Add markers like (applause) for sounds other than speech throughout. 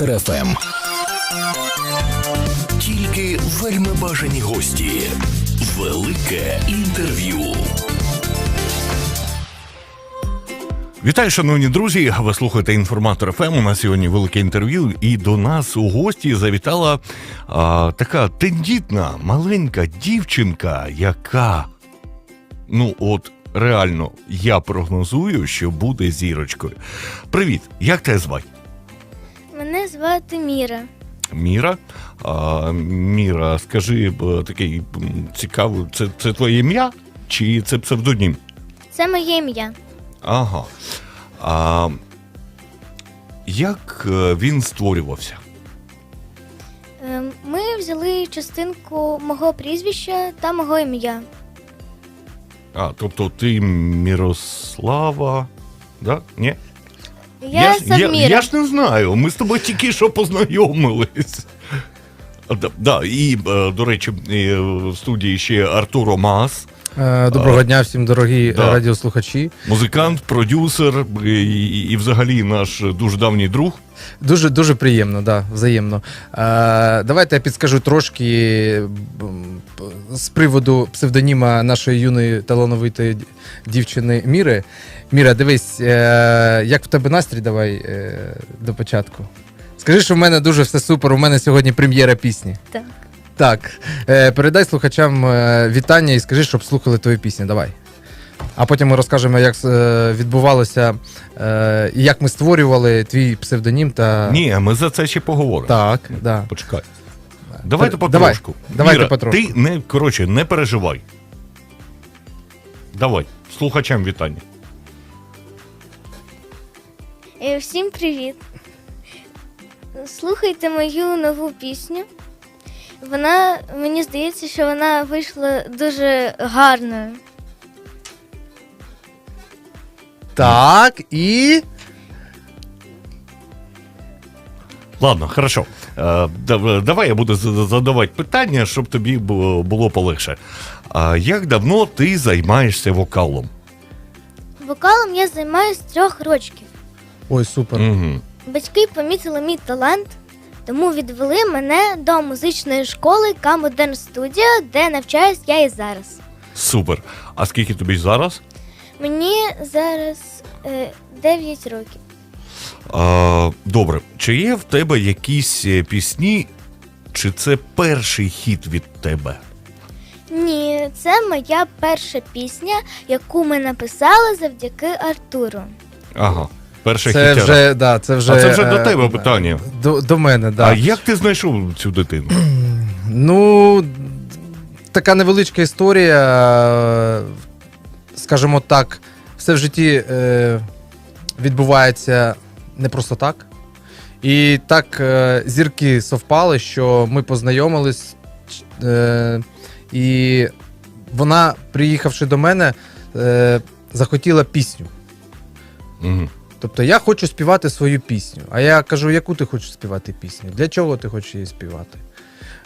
Інформатор ФМ. Тільки вельми бажані гості. Велике інтерв'ю. Вітаю, шановні друзі. Ви слухаєте інформатор ФМ. У нас сьогодні велике інтерв'ю, і до нас у гості завітала а, така тендітна маленька дівчинка, яка ну от реально я прогнозую, що буде зірочкою. Привіт, як тебе звати? Звати Міра. Міра. А, Міра, скажи такий цікавий, це, це твоє ім'я чи це псевдонім? Це моє ім'я. Ага. А, як е, він створювався? Е, Ми взяли частинку мого прізвища та мого ім'я. А, тобто ти Мірослава. Да? Ні? Я, ж, я, я ж не знаю. Ми з тобою тільки що познайомились. А, Да, да, і, е, до речі, е, в студії ще Артуро Мас, Е, Доброго дня всім, дорогі да. е, радіослухачі. музикант, продюсер е, і, і, і взагалі наш дуже давній друг. Дуже дуже приємно, да, взаємно. Е, давайте я підскажу трошки з приводу псевдоніма нашої юної талановитої дівчини Міри. Міра, дивись, е, як в тебе настрій давай е, до початку. Скажи, що в мене дуже все супер. У мене сьогодні прем'єра пісні. Так. Так. Е, передай слухачам е, вітання і скажи, щоб слухали твою пісню. Давай. А потім ми розкажемо, як е, відбувалося е, і як ми створювали твій псевдонім та. Ні, ми за це ще поговоримо. Так, да. Почекай. Давайте Давай, потрошку. давайте Міра, потрошку. Ти не коротше, не переживай. Давай, слухачам вітання. Е, Всім привіт. Слухайте мою нову пісню. Вона, мені здається, що вона вийшла дуже гарною. Так, і. Ладно, хорошо. Е, дав- давай я буду задавати питання, щоб тобі бу- було полегше. А як давно ти займаєшся вокалом? Вокалом я займаюся з трьох років. Ой, супер. Угу. Батьки помітили мій талант, тому відвели мене до музичної школи Камодерн Studio, де навчаюсь я і зараз. Супер. А скільки тобі зараз? Мені зараз е, 9 років. А, добре. Чи є в тебе якісь е, пісні, чи це перший хіт від тебе? Ні, це моя перша пісня, яку ми написали завдяки Артуру. Ага. Перша Це хітяра. вже, да, це вже. А це вже до е, тебе питання. До, до мене, так. Да. А як ти знайшов цю дитину? (clears throat) Ну, така невеличка історія. Скажімо так, все в житті е, відбувається не просто так. І так е, зірки совпали, що ми познайомились, е, і вона, приїхавши до мене, е, захотіла пісню. Угу. Тобто я хочу співати свою пісню. А я кажу, яку ти хочеш співати пісню? Для чого ти хочеш її співати?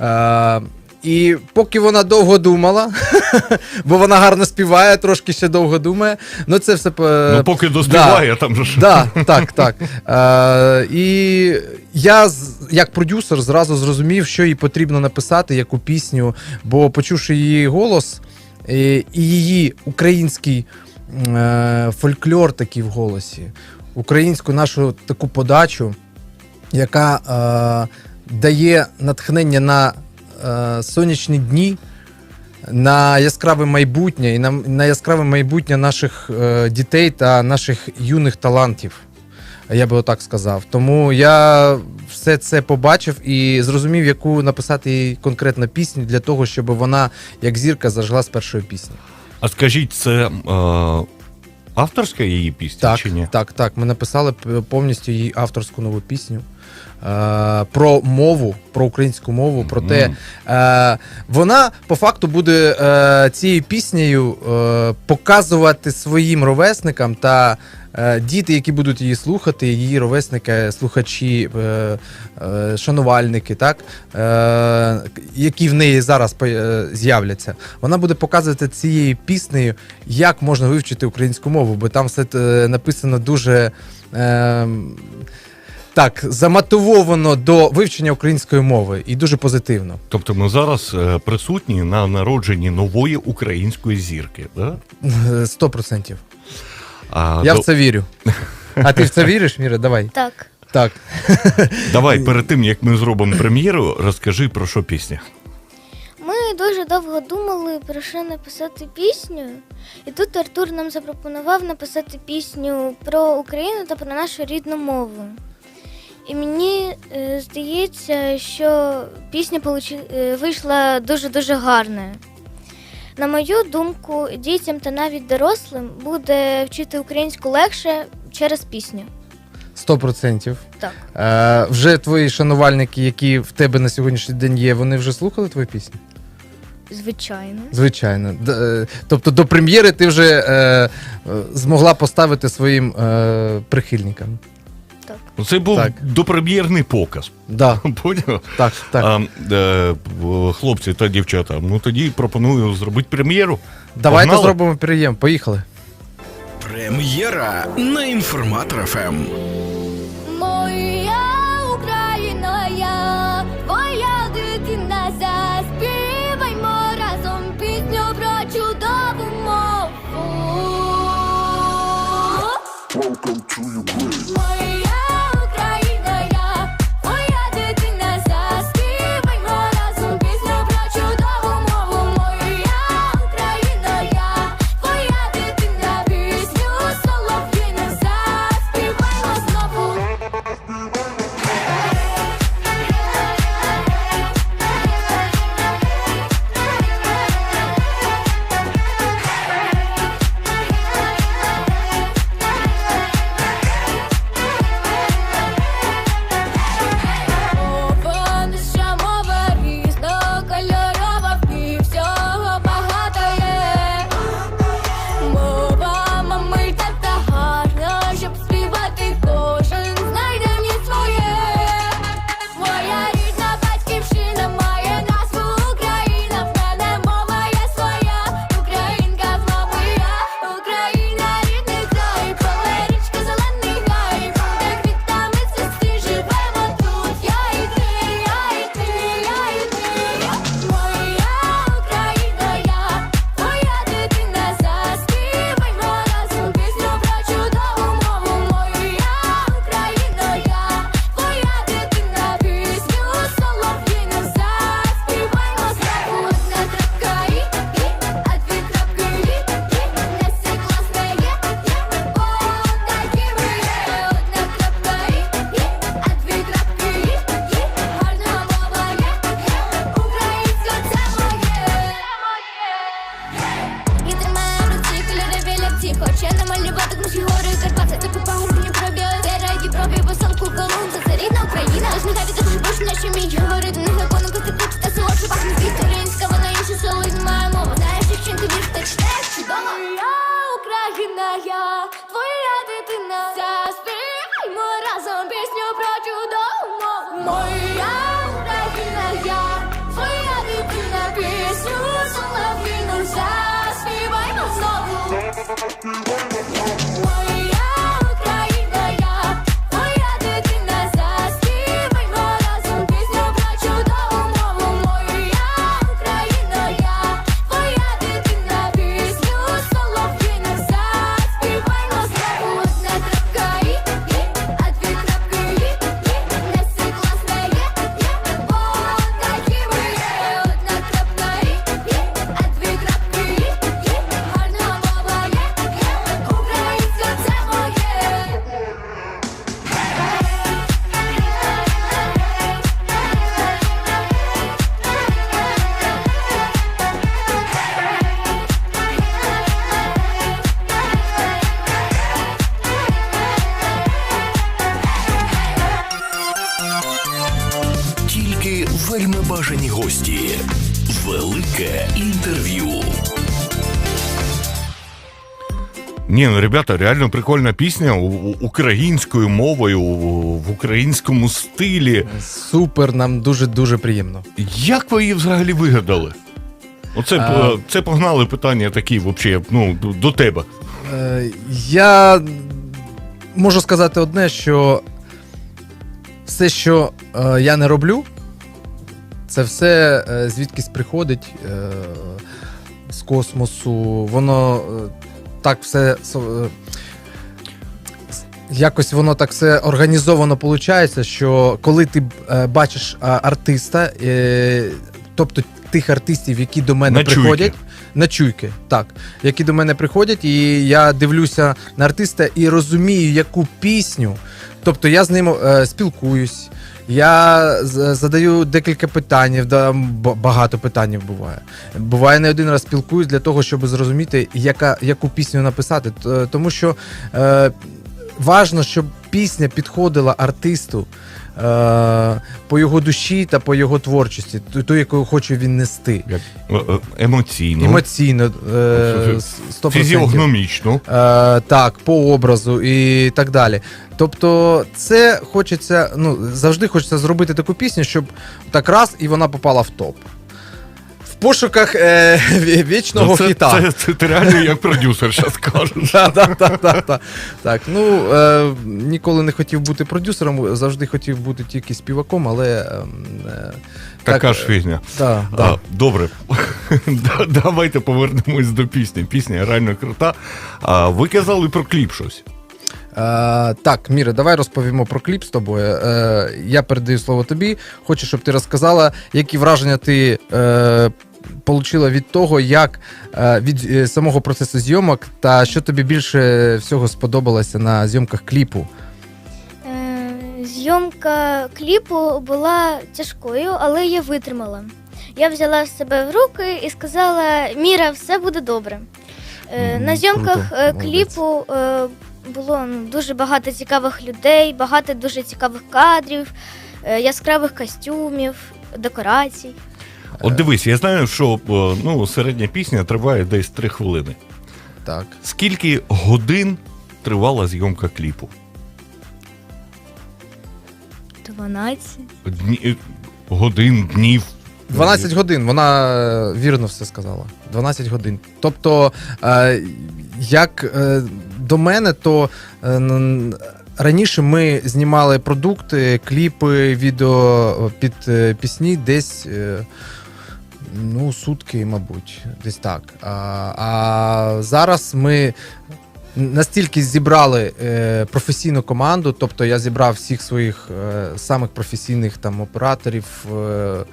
Е, і поки вона довго думала, (laughs) бо вона гарно співає, трошки ще довго думає. Ну, це все Ну, поки доспіває, там же ж. Да, так, так. Е, і я, як продюсер, зразу зрозумів, що їй потрібно написати, яку пісню, бо почувши її голос е, і її український е, фольклор такий в голосі, українську нашу таку подачу, яка е, дає натхнення на е, сонячні дні. На яскраве майбутнє і на, на яскраве майбутнє наших е, дітей та наших юних талантів. Я би отак сказав. Тому я все це побачив і зрозумів, яку написати їй конкретно пісню для того, щоб вона, як зірка, зажгла з першої пісні. А скажіть, це е, авторська її пісня Так, чи ні? так, так. Ми написали повністю її авторську нову пісню. Е, про мову, про українську мову, про те, Е, вона по факту буде е, цією піснею е, показувати своїм ровесникам та діти, які будуть її слухати, її ровесники, слухачі, е, е, шанувальники, так, е, які в неї зараз е, з'являться. Вона буде показувати цією піснею, як можна вивчити українську мову, бо там все е, написано дуже. Е, так замотивовано до вивчення української мови і дуже позитивно. Тобто ми зараз е, присутні на народженні нової української зірки. Да? Е, Сто процентів. А, Я до- в це вірю. А ти в це віриш, Міра? Давай. Так. Так. Давай перед тим як ми зробимо прем'єру, розкажи про що пісня. Ми дуже довго думали про що написати пісню, і тут Артур нам запропонував написати пісню про Україну та про нашу рідну мову. І мені е, здається, що пісня получи- е, вийшла дуже-дуже гарною. На мою думку, дітям та навіть дорослим буде вчити українську легше через пісню. Сто процентів. Так. Е, вже твої шанувальники, які в тебе на сьогоднішній день є, вони вже слухали твою пісню? Звичайно. Звичайно. Д- е, тобто до прем'єри ти вже е, е, змогла поставити своїм е, прихильникам. Ну, Це був Так. допрем'єрний показ. Да, (laughs) Поняв? так, так. А, е, хлопці та дівчата, ну тоді пропоную зробити прем'єру. Давайте погнали? зробимо приєм. Поїхали. Прем'єра на інформатор. ФМ. Моя Україна, я твоя дитина, заспіваймо разом пісню про чудову мову. Моя Моя Україна, я твоя дитина Пісню солов'їну заспіваймо знову Ні, ну ребята, реально прикольна пісня українською мовою, в українському стилі. Супер, нам дуже дуже приємно. Як ви її взагалі вигадали? Оце А. е, це погнали питання такі, взагалі, ну, до- тебе. Е, я можу сказати одне, що все, що е, я не роблю, це все звідкись приходить з космосу. Воно так все. е, Якось воно так все організовано виходить, що коли ти е, бачиш артиста, е, тобто тих артистів, які до мене На чуйки. приходять, на чуйки, так, які до мене приходять, і я дивлюся на артиста і розумію, яку пісню. Тобто я з ним спілкуюсь, я задаю декілька питань, багато питань буває. Буває не один раз спілкуюсь для того, щоб зрозуміти, яка, яку пісню написати. Тому що е, важно, щоб пісня підходила артисту по його душі та по його творчості, ту, яку хоче він нести. Е, е, емоційно, Емоційно, е, 100%. фізіогномічно. Е, так, по образу і так далі. Тобто, це хочеться, ну, завжди хочеться зробити таку пісню, щоб так раз і вона попала в топ. Пошуках е, вічного Ну, це, хіта. це, це ти реально як продюсер зараз кажеш. Так, (laughs) так, так, так, так. Так, ну е, ніколи не хотів бути продюсером, завжди хотів бути тільки співаком, але. ем, Е, Така так, ж фігня. Да, А, да. добре, (laughs) давайте повернемось до пісні. Пісня реально крута. А, ви казали про кліп щось. Е, так, Міра, давай розповімо про кліп з тобою. Е, я передаю слово тобі. Хочу, щоб ти розказала, які враження ти е, получила від того, як е, від е, самого процесу зйомок, та що тобі більше всього сподобалося на зйомках кліпу. Е, Зйомка кліпу була тяжкою, але я витримала. Я взяла себе в руки і сказала: Міра, все буде добре. На зйомках круто, кліпу було ну, дуже багато цікавих людей, багато дуже цікавих кадрів, яскравих костюмів, декорацій. От дивись, я знаю, що е, ну, середня пісня триває десь 3 хвилини. Так. Скільки годин тривала зйомка кліпу? 12. Дні... е, Годин, днів. 12 годин, вона е, вірно все сказала. 12 годин. Тобто, е, як е, до мене, то е, раніше ми знімали продукти, кліпи, відео під е, пісні десь. Ну, сутки, мабуть, десь так. А, а зараз ми настільки зібрали е, професійну команду, тобто я зібрав всіх своїх е, самих професійних там операторів, е, е,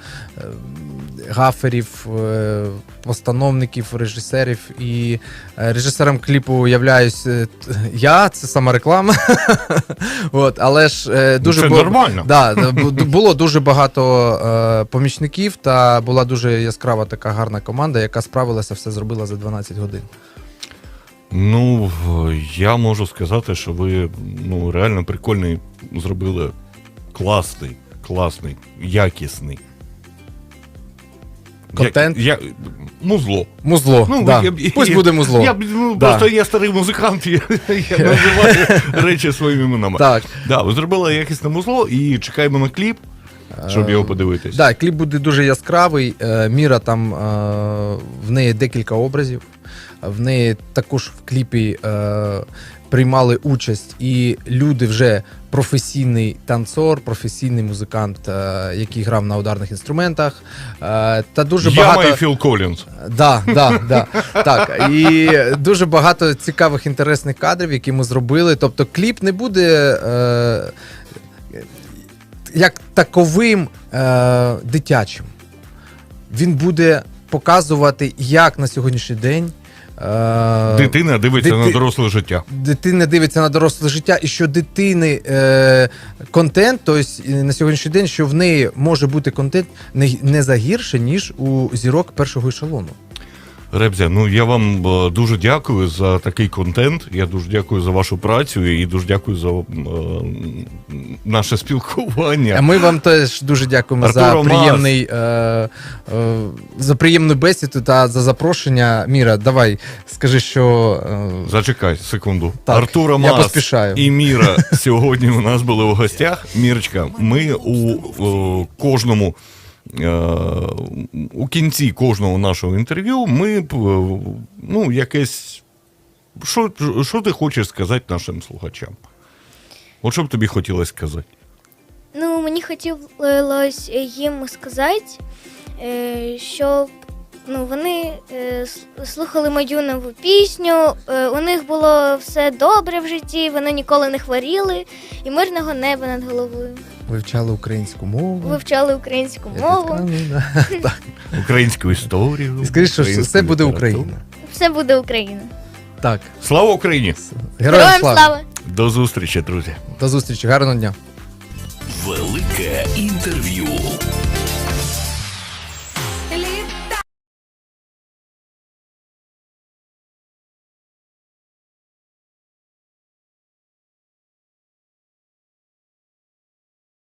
гаферів, е, постановників, режисерів. І е, режисером кліпу являюсь е, я, це сама реклама. (laughs) От, але ж е, дуже Це було- нормально. Да, да, (laughs) бу- було дуже багато е, помічників, та була дуже яскрава така гарна команда, яка справилася, все зробила за 12 годин. Ну, я можу сказати, що ви ну, реально прикольний зробили класний, класний, якісний. Контент? Я, я, музло. Музло. Ну, да. я- Пусть я- буде музло. Я, ну, Да. Просто я старий музикант, (laughs) я, я називаю (laughs) речі своїми іменами. Так. Да, ви зробили якісне музло і чекаємо на кліп, щоб його подивитись. Так, кліп буде дуже яскравий. Е, Міра там е, в неї декілька образів. В неї також в кліпі е, приймали участь і люди вже професійний танцор, професійний музикант, е, який грав на ударних інструментах. Е, та дуже Яма багато. і Філ Коллінз. Да, да, да. Так, і дуже багато цікавих інтересних кадрів, які ми зробили. Тобто, кліп не буде е, як таковим е, дитячим. Він буде показувати, як на сьогоднішній день. е, Дитина дивиться на доросле життя. Дитина дивиться на доросле життя, і що дитини е, контент, тобто на сьогоднішній день, що в неї може бути контент не, не загірше, ніж у зірок першого ешелону. Ребзя, ну я вам е, дуже дякую за такий контент. Я дуже дякую за вашу працю і дуже дякую за е, наше спілкування. А ми вам теж дуже дякуємо Артур за приємний е, е, за приємну бесіду та за запрошення. Міра, давай скажи, що е, Зачекай секунду. Так, Артура я поспішаю. і Міра сьогодні у нас були у гостях. Мірочка, ми у, е, кожному. Е, У кінці кожного нашого інтерв'ю ми е, ну, якесь. Що, що ти хочеш сказати нашим слухачам? От що б тобі хотілося сказати? Ну, мені хотілося їм сказати, е, щоб ну, вони е, слухали мою нову пісню, е, у них було все добре в житті, вони ніколи не хворіли, і мирного неба над головою. Вивчали українську мову. Вивчали українську Я мову. Так. (laughs) Українську історію. І скажи, що українську все буде літературу. Україна. Все буде Україна. Так. Слава Україні! Героям слава! До зустрічі, друзі! До зустрічі, гарного дня. Велике інтерв'ю.